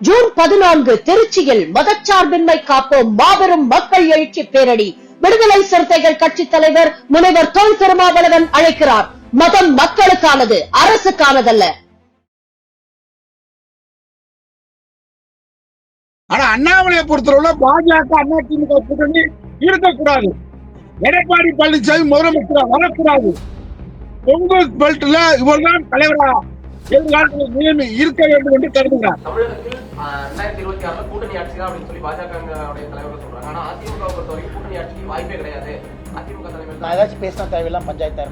June பதினான்கு திருச்சியில் மதச்சார்பின்மை காப்போம் மாபெரும் மக்கள் எழுச்சி பேரணி. விடுதலை சிறுத்தைகள் கட்சி தலைவர் முனைவர் தொல் திருமாவளவன் அழைக்கிறார். மதம் மக்களுக்கானது அரசுக்கானதல்ல. ஆனா அண்ணாமலையை பொறுத்தவரை பாஜக அண்ணா திமுக கூட்டணி இருக்கக்கூடாது. எடப்பாடி பழனிசாமி முதலமைச்சர் வரக்கூடாது. கொங்கு பெல்ட்ல இவர்தான் தலைவரா. எதிர்காலத்தில் நியமி இருக்க வேண்டும் என்று கருதுகிறார். ரெண்டாயிரத்தி இருபத்தி ஆறுல கூட்டணி ஆட்சி தான் அப்படின்னு சொல்லி பாஜக தலைவர்கள் சொல்றாங்க. ஆனா அதிமுக பொறுத்த வரைக்கும் கூட்டணி ஆட்சிக்கு வாய்ப்பே கிடையாது. அதிமுக தலைவர் நான் ஏதாச்சும் பேசினா தேவையில்லாம் பஞ்சாயத்து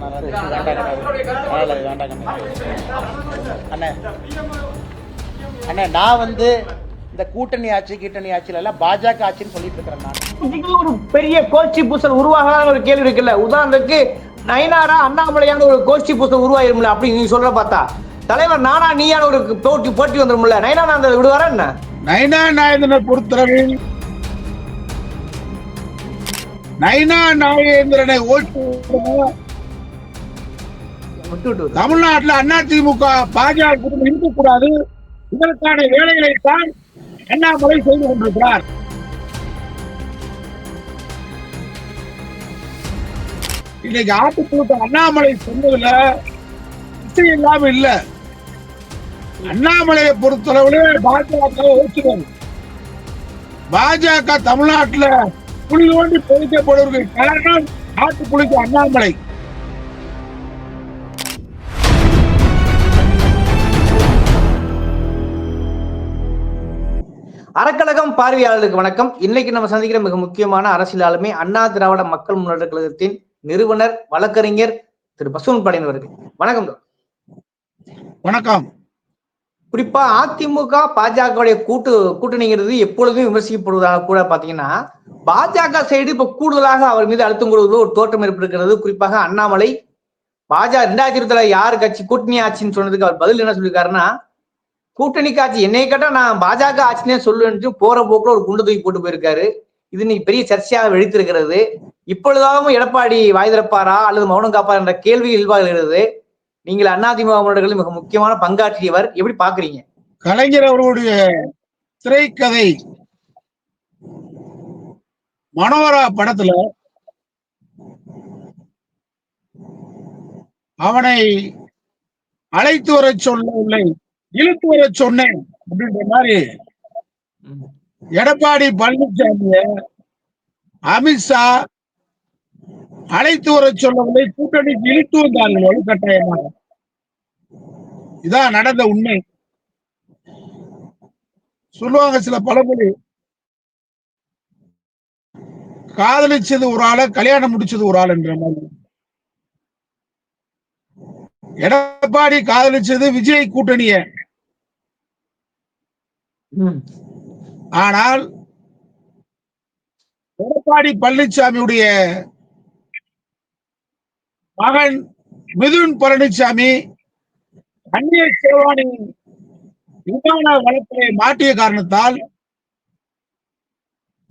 அண்ணே அண்ணே நான் வந்து இந்த கூட்டணி ஆட்சி கீட்டணி ஆட்சியில எல்லாம் பாஜக ஆட்சின்னு சொல்லிட்டு இருக்கிறேன் நான். ஒரு பெரிய கோஷ்டி பூசல் உருவாகாத ஒரு கேள்வி இருக்குல்ல. உதாரணத்துக்கு நயனாரா அண்ணாமலையான ஒரு கோஷ்டி பூசல் உருவாயிரும்ல அப்படின்னு நீ சொல்ற பார்த்தா. தலைவர் நானா நீயான ஒரு போட்டி போட்டி வந்துரும்ல. நயனா அந்த விடுவாரா என்ன? நைனா நாயந்தனை பொறுத்தளவில் நைனா நாகேந்திரனை ஓட்டு. தமிழ்நாட்டில் அண்ணா திமுக பாஜக கூட்டணி இருக்கக்கூடாது. இதற்கான வேலைகளை தான் அண்ணாமலை செய்து கொண்டிருக்கிறார். இன்னைக்கு ஆட்டுக்குழுக்கு அண்ணாமலை சொன்னதுல இல்லாம இல்ல. அண்ணாமலையை பொறுத்தளவுல பாஜக பாஜக தமிழ்நாட்டுல புலி தோண்டி பொதிக்கப்படுவதற்கு காரணம் ஆட்டுக்குழுக்கு அண்ணாமலை. அறக்கழகம் பார்வையாளர்களுக்கு வணக்கம். இன்னைக்கு நம்ம சந்திக்கிற மிக முக்கியமான அரசியல் ஆளுமை அண்ணா திராவிட மக்கள் முன்னேற்ற கழகத்தின் நிறுவனர் வழக்கறிஞர் திரு பசுவன் பாண்டியன் அவர்கள். வணக்கம். வணக்கம். குறிப்பா அதிமுக பாஜகவுடைய கூட்டு கூட்டணிங்கிறது எப்பொழுதும் விமர்சிக்கப்படுவதாக கூட பாத்தீங்கன்னா பாஜக சைடு இப்ப கூடுதலாக அவர் மீது அழுத்தம் கொடுவது ஒரு தோற்றம் ஏற்பட்டிருக்கிறது. குறிப்பாக அண்ணாமலை பாஜக ரெண்டாயிரத்தி இருபத்தி யார் கட்சி கூட்டணி ஆட்சின்னு சொன்னதுக்கு அவர் பதில் என்ன சொல்லியிருக்காருன்னா கூட்டணி காட்சி என்னை கேட்டா நான் பாஜக ஆட்சினே சொல்லுன்னு போற போக்குல ஒரு குண்டு தூக்கி போட்டு போயிருக்காரு. இது நீ பெரிய சர்ச்சையாக வெடித்திருக்கிறது. இப்பொழுதாகவும் எடப்பாடி வாய் திறப்பாரா அல்லது மௌனம் காப்பாரா என்ற கேள்வி இல்வாகிறது நீங்கள் முன்னோடிகளில் மிக முக்கியமான பங்காற்றியவர் எப்படி பாக்குறீங்க கலைஞர் அவர்களுடைய திரைக்கதை மனோரா படத்துல அவனை அழைத்து வர சொல்லவில்லை இழுத்து வர சொன்னேன் அப்படின்ற மாதிரி எடப்பாடி பழனிசாமிய அமித்ஷா அழைத்து வர சொல்லவில்லை கூட்டணிக்கு இழுத்து வந்தார்கள் வலுக்கட்டாயமாக இதான் நடந்த உண்மை. சொல்லுவாங்க சில பழமொழி. காதலிச்சது ஒரு ஆள கல்யாணம் முடிச்சது ஒரு ஆள் என்ற மாதிரி. எடப்பாடி காதலிச்சது விஜய் கூட்டணிய. ஆனால் எடப்பாடி பழனிசாமியுடைய மகன் மிதுன் பழனிசாமி அந்நிய சேவானி விமான வளத்தை மாட்டிய காரணத்தால்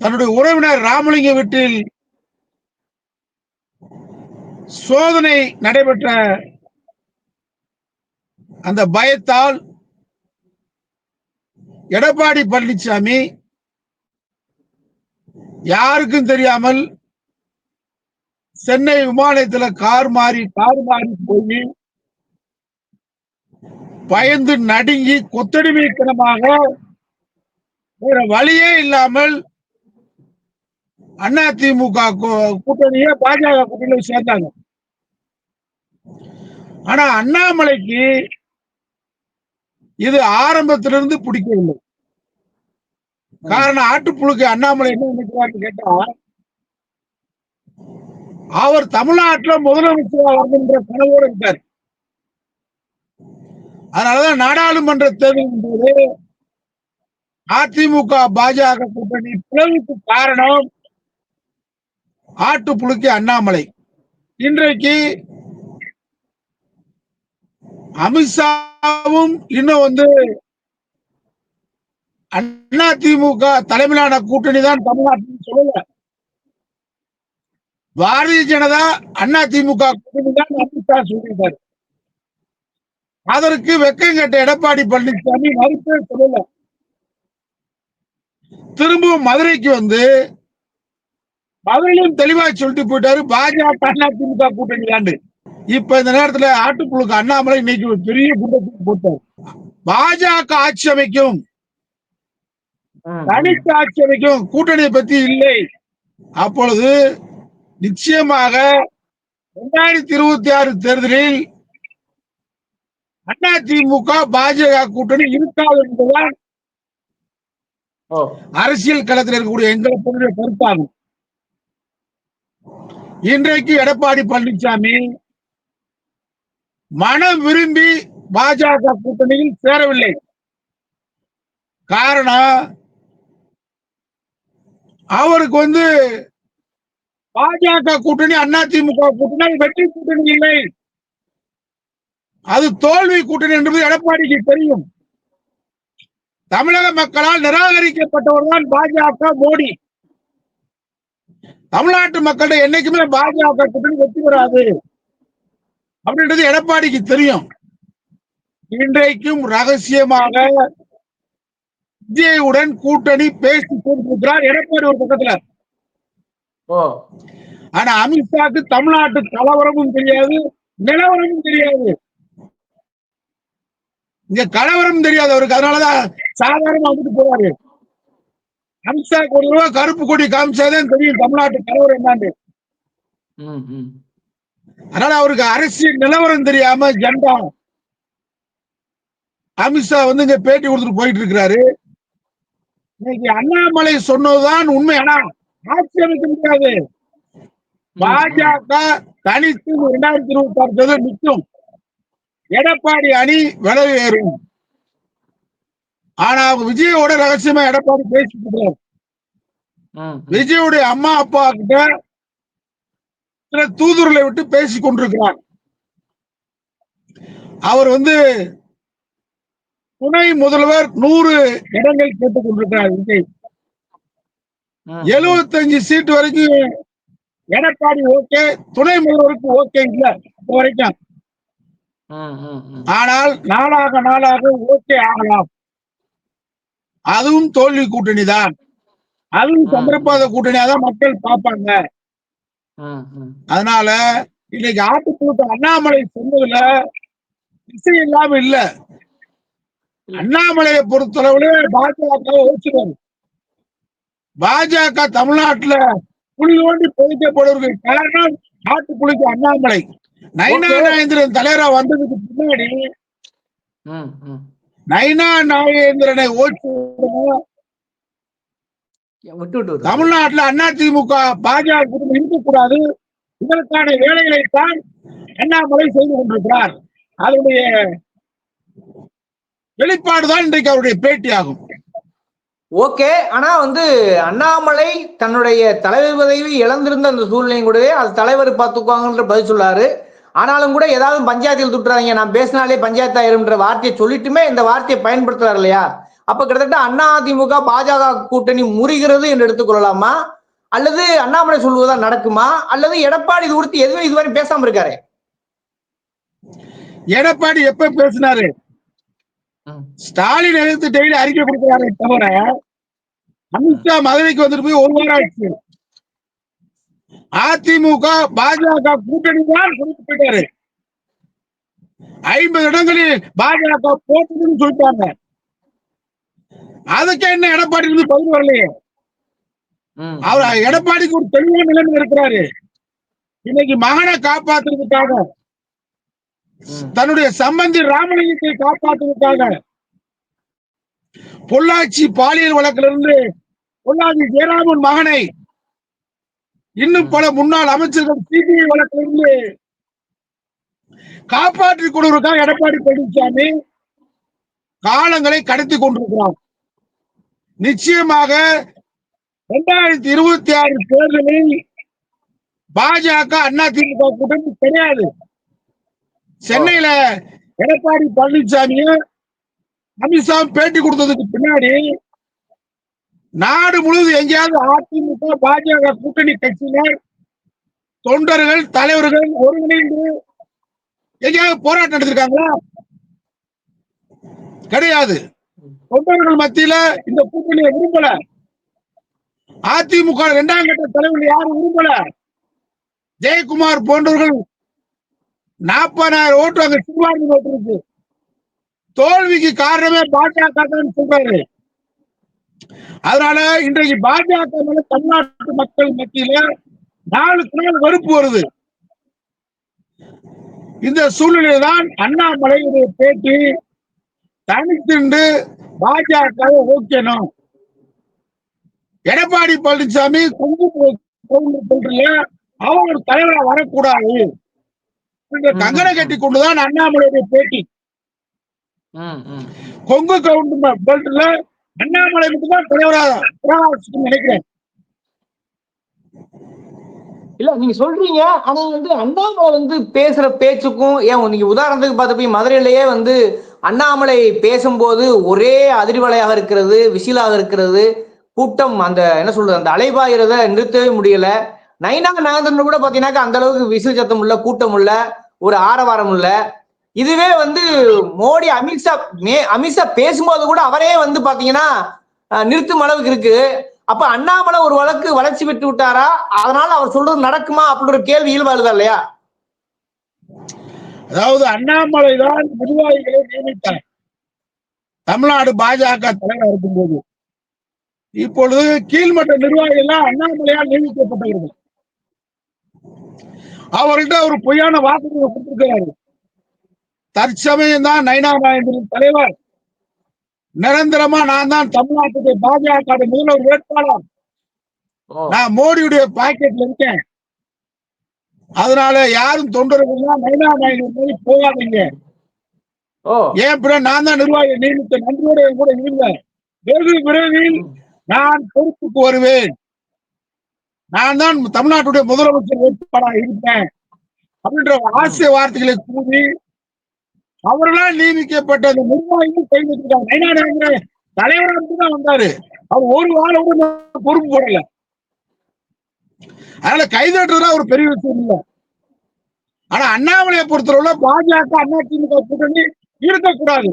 தன்னுடைய உறவினர் ராமலிங்க வீட்டில் சோதனை நடைபெற்ற அந்த பயத்தால் எடப்பாடி பழனிசாமி யாருக்கும் தெரியாமல் சென்னை விமானத்துல கார் மாறி கார் மாறி போய் பயந்து நடுங்கி கொத்தடிமைத்தனமாக வேற வழியே இல்லாமல் அண்ணா திமுக கூட்டணிய பாஜக கூட்டணியில சேர்ந்தாங்க. ஆனா அண்ணாமலைக்கு இது ஆரம்பத்திலிருந்து பிடிக்கவில்லை. காரணம் ஆட்டுப்புழுக்கு அண்ணாமலை என்ன நினைக்கிறான்னு கேட்டா அவர் தமிழ்நாட்டுல முதலமைச்சராக வரணுன்ற கனவோடு இருக்கார். அதனாலதான் நாடாளுமன்ற தேர்தலின் போது அதிமுக பாஜக கூட்டணி பிளவுக்கு காரணம் ஆட்டுப்புழுக்கி அண்ணாமலை. இன்றைக்கு அமித்ஷாவும் இன்னும் வந்து அண்ணா திமுக தலைமையிலான கூட்டணி தான் தமிழ்நாட்டில் சொல்லல. பாரதிய ஜனதா அண்ணா திமுக சொல்லியிருக்காரு. அதற்கு வெக்கம் கட்ட எடப்பாடி பழனிசாமி மறுப்பே சொல்லல. திரும்பவும் மதுரைக்கு வந்து மதுரையிலும் தெளிவா சொல்லிட்டு போயிட்டாரு. பாஜக அதிமுக கூட்டணி ஆண்டு இப்ப இந்த நேரத்துல ஆட்டுப்புழுக்கு அண்ணாமலை இன்னைக்கு ஒரு பெரிய கூட்டத்துக்கு போட்டார். பாஜக ஆட்சி அமைக்கும். தனித்து ஆட்சி அமைக்கும். கூட்டணியை பத்தி இல்லை. அப்பொழுது நிச்சயமாக இரண்டாயிரத்தி இருபத்தி ஆறு தேர்தலில் அதிமுக பாஜக கூட்டணி இருக்காது என்பதுதான் அரசியல் களத்தில் இருக்கக்கூடிய எங்களை பொருளுடைய கருத்தாகும். இன்றைக்கு எடப்பாடி பழனிசாமி மனம் விரும்பி பாஜக கூட்டணியில் சேரவில்லை. காரணம் அவருக்கு வந்து பாஜக கூட்டணி அண்ணா திமுக கூட்டணி வெற்றி கூட்டணி இல்லை. அது தோல்வி கூட்டணி என்பது எடப்பாடிக்கு தெரியும். தமிழக மக்களால் நிராகரிக்கப்பட்டவர் தான் பாஜக மோடி. தமிழ்நாட்டு மக்கள்கிட்ட என்னைக்குமே பாஜக கூட்டணி வெற்றி பெறாது. அப்படின்றது எடப்பாடிக்கு தெரியும். இன்றைக்கும் ரகசியமாக விஜயுடன் கூட்டணி பேசிக் கொண்டிருக்கிறார் எடப்பாடி ஒரு பக்கத்துல. ஆனா அமித்ஷாக்கு தமிழ்நாட்டு கலவரமும் தெரியாது நிலவரமும் தெரியாது. இங்க கலவரம் தெரியாது அவருக்கு அதனாலதான் சாதாரணமா வந்துட்டு போறாரு. அமித்ஷாக்கு ஒரு ரூபா கருப்பு கொடி காமிச்சாதான் தெரியும் தமிழ்நாட்டு கலவரம் என்னன்னு. அதனால அவருக்கு அரசியல் நிலவரம் தெரியாம ஜெண்டா. அமித்ஷா வந்து இங்க பேட்டி கொடுத்துட்டு போயிட்டு இருக்கிறாரு. இன்னைக்கு அண்ணாமலை சொன்னதுதான் உண்மை. ஆனா ஆட்சி அமைக்க முடியாது. பாஜக தனித்து இரண்டாயிரத்தி இருபத்தி ஆறு நிற்கும். எடப்பாடி அணி விலகு ஏறும் ஆனா விஜயோட ரகசியமா எடப்பாடி பேசிட்டு இருக்கிறார். விஜயுடைய அம்மா அப்பா கிட்ட சில தூதுவர்களை விட்டு பேசிக் கொண்டிருக்கிறார். அவர் வந்து துணை முதல்வர் நூறு இடங்கள் கேட்டுக் கொண்டிருக்கிறார் விஜய். எழுபத்தஞ்சு சீட் வரைக்கும் எடப்பாடி ஓகே துணை முதல்வருக்கு ஓகே இல்ல இப்ப வரைக்கும். ஆனால் நாளாக நாளாக ஓகே ஆகலாம். அதுவும் தோல்வி கூட்டணி தான். அதுவும் சந்திரபாத கூட்டணியா தான் மக்கள் பார்ப்பாங்க. அதனால இன்னைக்கு ஆட்டுக்குழுக்கு அண்ணாமலை சொன்னதுல விஷயம் இல்லாம இல்ல. அண்ணாமலையை பொறுத்தளவுல பாஜக ஓச்சுவார் பாஜக தமிழ்நாட்டுல புலி தோண்டி பொதிக்கப்படுவதற்கு காரணம் ஆட்டுக்குழுக்கு அண்ணாமலை. நைனா Okay. நாகேந்திரன் தலைவரா வந்ததுக்கு பின்னாடி நைனா நாகேந்திரனை ஓட்டு. தமிழ்நாட்டுல அதிமுக பாஜக கூட்டணி இருக்கக்கூடாது. இதற்கான வேலைகளை தான் அண்ணாமலை செய்து கொண்டிருக்கிறார். அதனுடைய வெளிப்பாடுதான் இன்றைக்கு அவருடைய பேட்டி ஆகும் ஓகே. ஆனா வந்து அண்ணாமலை தன்னுடைய தலைவர் பதவி இழந்திருந்த அந்த சூழ்நிலையும் கூடவே அது தலைவர் பார்த்துக்குவாங்கன்ற பதில் சொல்லாரு. ஆனாலும் கூட ஏதாவது பஞ்சாயத்தில் துட்டுறாங்க நான் பேசினாலே பஞ்சாயத்து ஆயிரும்ன்ற வார்த்தையை சொல்லிட்டுமே இந்த வார்த்தையை பயன்படுத்துறாரு இல்லையா? அப்ப கிட்டத்தட்ட அண்ணா அதிமுக பாஜக கூட்டணி முறிகிறது என்று எடுத்துக்கொள்ளலாமா அல்லது அண்ணாமலை சொல்வதா நடக்குமா? அல்லது எடப்பாடி இது குறித்து எதுவும் இதுவரை பேசாம இருக்காரு? எடப்பாடி எப்ப பேசினாரு? ஸ்டாலின் எதிர்த்து டெய்லி அறிக்கை கொடுக்கிறாரே தவிர அமித்ஷா மதுரைக்கு வந்துட்டு போய் ஒரு வாரம் ஆச்சு. அதிமுக பாஜக கூட்டணி தான் சொல்லிட்டு போயிட்டாரு. ஐம்பது இடங்களில் பாஜக போட்டுன்னு சொல்லிட்டாங்க. அதுக்கு என்ன எடப்பாடி இருந்து பதில் வரலையே. அவர் எடப்பாடிக்கு ஒரு தெளிவான நிலைமை இருக்கிறாரு. இன்னைக்கு மகனை காப்பாத்துறதுக்காக. தன்னுடைய சம்பந்தி ராமலிங்கத்தை காப்பாற்றுவதற்காக பொள்ளாச்சி பாலியல் வழக்கிலிருந்து பொள்ளாச்சி ஜெயராமன் மகனை இன்னும் பல முன்னாள் அமைச்சர்கள் சிபிஐ வழக்கிலிருந்து காப்பாற்றிக் கொள்வதற்காக எடப்பாடி பழனிசாமி காலங்களை கடத்தி கொண்டிருக்கிறார். நிச்சயமாக இரண்டாயிரத்தி இருபத்தி ஆறு தேர்தலில் பாஜக அதிமுக கூட்டணி கிடையாது. சென்னையில எடப்பாடி பழனிசாமி அமித்ஷா பேட்டி கொடுத்ததுக்கு பின்னாடி நாடு முழுவதும் எங்கேயாவது அதிமுக பாஜக கூட்டணி கட்சியினர் தொண்டர்கள் தலைவர்கள் ஒருங்கிணைந்து எங்கேயாவது போராட்டம் நடத்திருக்காங்களா? கிடையாது. தொண்டர்கள் மத்தியில இந்த கூட்டணியை விரும்பல. அதிமுக இரண்டாம் கட்ட தலைவர்கள் யாரும் விரும்பல. ஜெயக்குமார் போன்றவர்கள் நாற்பதாயிரம் ஓட்டு அங்க சிறுபான்மை ஓட்டு இருக்கு. தோல்விக்கு காரணமே பாஜக சொல்றாரு. அதனால இன்றைக்கு பாஜக மேல தமிழ்நாட்டு மக்கள் மத்தியில நாளுக்கு நாள் வெறுப்பு வருது. இந்த சூழ்நிலையில தான் அண்ணாமலையுடைய பேட்டி தனித்திருந்து பாஜக ஓகேனும் எடப்பாடி பழனிசாமி கொங்கு சொல்றீங்க அவங்க ஒரு தலைவரா வரக்கூடாது. கங்கனை கட்டி கொண்டுதான் அண்ணாமலையுடைய பேட்டி. கொங்கு கவுண்டர் பெல்ட்ல அண்ணாமலை மட்டும்தான் தலைவரா பிரகாசிக்கும் நினைக்கிறேன். இல்ல நீங்க சொல்றீங்க ஆனா வந்து அண்ணாமலை வந்து பேசுற பேச்சுக்கும் ஏன் நீங்க உதாரணத்துக்கு பார்த்தப்ப மதுரையிலேயே வந்து அண்ணாமலை பேசும்போது ஒரே அதிர்வலையாக இருக்கிறது விசிலாக இருக்கிறது. கூட்டம் அந்த என்ன சொல்றது அந்த அலைபாயிரத நிறுத்தவே முடியல. நைனா நாகேந்திரன் கூட பாத்தீங்கன்னாக்கா அந்த அளவுக்கு விசில் சத்தம் இல்ல கூட்டம் இல்ல ஒரு ஆரவாரம் இல்லை. இதுவே வந்து மோடி அமித்ஷா மே அமித்ஷா பேசும்போது கூட அவரே வந்து பாத்தீங்கன்னா நிறுத்தும் அளவுக்கு இருக்கு. அப்ப அண்ணாமலை ஒரு வழக்கு வளர்ச்சி விட்டு விட்டாரா? அதனால அவர் சொல்றது நடக்குமா? அப்படின்ற கேள்வி இயல்பாளுதா இல்லையா? அதாவது அண்ணாமலை தான் நிர்வாகிகளை நியமித்தார். தமிழ்நாடு பாஜக தலைவர் இருக்கும்போது. இப்பொழுது கீழ்மட்ட நிர்வாகிகள் அண்ணாமலையால் நியமிக்கப்பட்டவர்கள். அவர்கிட்ட ஒரு பொய்யான வாக்குறுதி கொடுத்திருக்கிறாரு. தற்சமயம் தான் நைனா நாயந்திரன் தலைவர். நிரந்தரமா நான் தான் தமிழ்நாட்டுக்கு பாஜக முதல்வர் வேட்பாளர். நான் மோடியுடைய பாக்கெட்ல இருக்கேன். அதனால யாரும் தொண்டர்கள் நாயகர் மாதிரி போகாதீங்க. ஏன் பிற நான் தான் நிர்வாகி நியமித்த நன்றியோட கூட இருங்க. வெகு விரைவில் நான் பொறுப்புக்கு வருவேன். நான் தான் தமிழ்நாட்டுடைய முதலமைச்சர் வேட்பாளராக இருப்பேன் அப்படின்ற ஆசிய வார்த்தைகளை கூறி அவர்களால் நியமிக்கப்பட்ட அந்த நிர்வாகிகள் கை வச்சிருக்காங்க நைனா தலைவராக தான் வந்தாரு. அவர் ஒரு வாரம் கூட பொறுப்பு போடல. அதனால கைதட்டுறதுல ஒரு பெரிய விஷயம் இல்லை. ஆனா அண்ணாமலையை பொறுத்தவரை பாஜக அண்ணா திமுக கூட்டணி இருக்கக்கூடாது.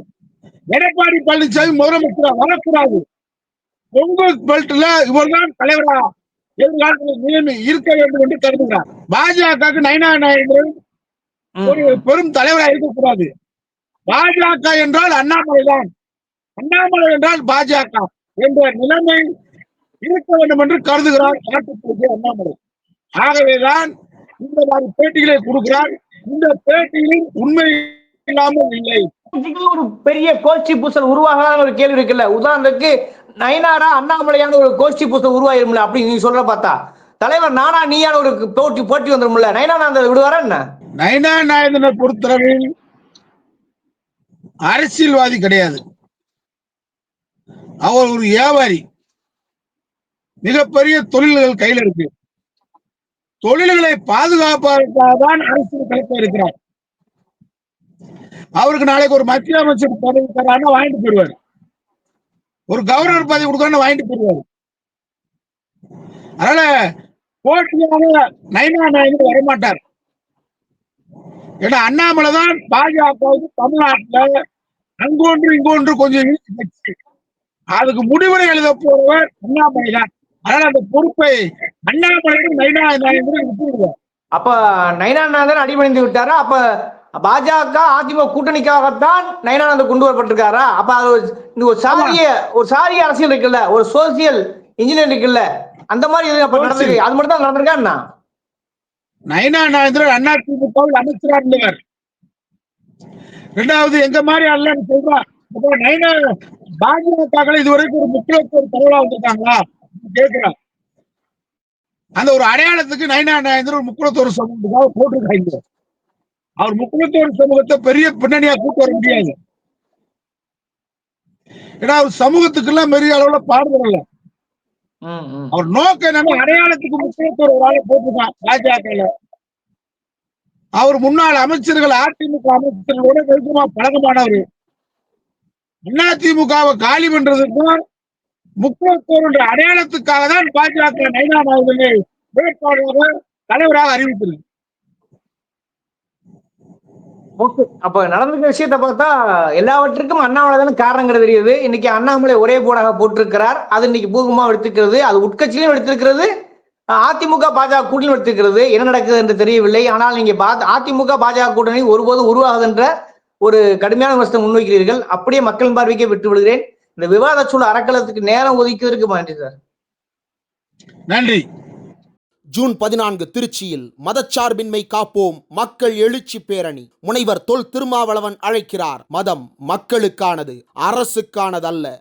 எடப்பாடி பழனிசாமி முதலமைச்சரா வரக்கூடாது. கொங்கு பெல்ட்ல இவர்தான் தலைவரா எதிர்காலத்தில் இருக்க வேண்டும் என்று கருதுகிறார். பாஜக நைனா நாயகன் ஒரு பெரும் தலைவரா இருக்கக்கூடாது. பாஜக என்றால் அண்ணாமலை தான். அண்ணாமலை என்றால் பாஜக என்ற நிலைமை இருக்க வேண்டும் என்று கருதுகிறார் நாட்டுப்பகுதி அண்ணாமலை. ஆகவேதான் இந்த மாதிரி பேட்டிகளை கொடுக்கிறார். இந்த பேட்டிகளில் உண்மை இல்லாமல் இல்லை. ஒரு பெரிய கோஷ்டி பூசல் உருவாகாத ஒரு கேள்வி இருக்குல்ல. உதாரணத்துக்கு நயனாரா அண்ணாமலையான ஒரு கோஷ்டி பூசல் உருவாயிரும்ல அப்படின்னு நீங்க சொல்ற பார்த்தா. தலைவர் நானா நீயான ஒரு போட்டி போட்டி வந்துடும்ல நயனா அந்த விடுவாரா என்ன? நயனா நாயந்தனை பொறுத்தளவில் அரசியல்வாதி கிடையாது. அவர் ஒரு வியாபாரி. மிகப்பெரிய தொழில்கள் கையில் இருக்கு. தொழில்களை பாதுகாப்பதற்காக தான் அரசியல் களத்தில் இருக்கிறார். அவருக்கு நாளைக்கு ஒரு மத்திய அமைச்சர் பதவி தரான்னு வாங்கிட்டு போயிடுவாரு. ஒரு கவர்னர் பதவி கொடுக்கணும் வாங்கிட்டு போயிடுவாரு. அதனால போட்டியாக நைனா நாயுடு வரமாட்டார். ஏன்னா அண்ணாமலை தான் பாஜகவுக்கு தமிழ்நாட்டுல அங்கொன்று இங்கொன்று கொஞ்சம் அதுக்கு முடிவுரை எழுத போறவர் அண்ணாமலை தான். அதனால அந்த பொறுப்பை அண்ணாமலையும் நைனா நாயுடு விட்டுவிடுவார். அப்ப நைனா நயனானந்தன் அடிபணிந்து விட்டாரா? அப்ப பாஜக அதிமுக கூட்டணிக்காகத்தான் நயனானந்தன் கொண்டு வரப்பட்டிருக்காரா? அப்ப அது ஒரு- சாரிய ஒரு சாரிய அரசியல் இருக்குல்ல? ஒரு சோசியல் இன்ஜினியர் இருக்குல்ல? அந்த மாதிரி நடந்திருக்கு? அது மட்டும் தான் நடந்திருக்கா என்ன? நயனா நாயந்திரன் அண்ணா திமுகவில் அமைச்சரா இருந்தவர் ரெண்டாவது எங்க மாதிரி அல்ல சொல்றார் அப்போ நயனா பாஜக இதுவரைக்கும் ஒரு முக்கியத்துவ தலைவரா வந்திருக்காங்களா? கேட்கிறார் அந்த ஒரு அடையாளத்துக்கு நயனா நாயந்திரன் ஒரு சமூகத்துக்காக போட்டிருக்காங்க. அவர் முக்குளத்தோர் சமூகத்தை பெரிய பின்னணியா கூட்டு வர முடியாது. ஏன்னா அவர் சமூகத்துக்கெல்லாம் பெரிய அளவுல பாடுபடல. அவர் நோக்கம் என்னன்னா அடையாளத்துக்கு முக்கியத்துவம் ஒரு ஆளை போட்டிருக்கான் பாஜக அவர் முன்னாள் அமைச்சர்கள் அதிமுக அமைச்சர்களோட நெருக்கமா பழக்கமானவர். அதிமுகவை காலி பண்றதுக்கும் முக்கியத்துவம் அடையாளத்துக்காக தான் பாஜக நைனா நாயகனை வேட்பாளராக தலைவராக அறிவித்திருக்கு அப்ப நடந்திருக்க விஷயத்த பார்த்தா எல்லாவற்றுக்கும் அண்ணாமலை தானே காரணங்கிறது தெரியுது. இன்னைக்கு அண்ணாமலை ஒரே போடாக போட்டிருக்கிறார். அது இன்னைக்கு பூகமா எடுத்திருக்கிறது. அது உட்கட்சியிலும் எடுத்திருக்கிறது. அதிமுக பாஜக கூட்டணி எடுத்திருக்கிறது. என்ன நடக்குது என்று தெரியவில்லை. ஆனால் நீங்க அதிமுக பாஜக கூட்டணி ஒருபோதும் உருவாகுதுன்ற ஒரு கடுமையான விமர்சனம் முன்வைக்கிறீர்கள். அப்படியே மக்களின் பார்வைக்கே விட்டு விடுகிறேன் இந்த விவாத சூழல் அறக்கலத்துக்கு நேரம் ஒதுக்கியதற்கு நன்றி சார். நன்றி. ஜூன் பதினான்கு திருச்சியில் மதச்சார்பின்மை காப்போம் மக்கள் எழுச்சி பேரணி. முனைவர் தொல் திருமாவளவன் அழைக்கிறார். மதம் மக்களுக்கானது அரசுக்கானதல்ல.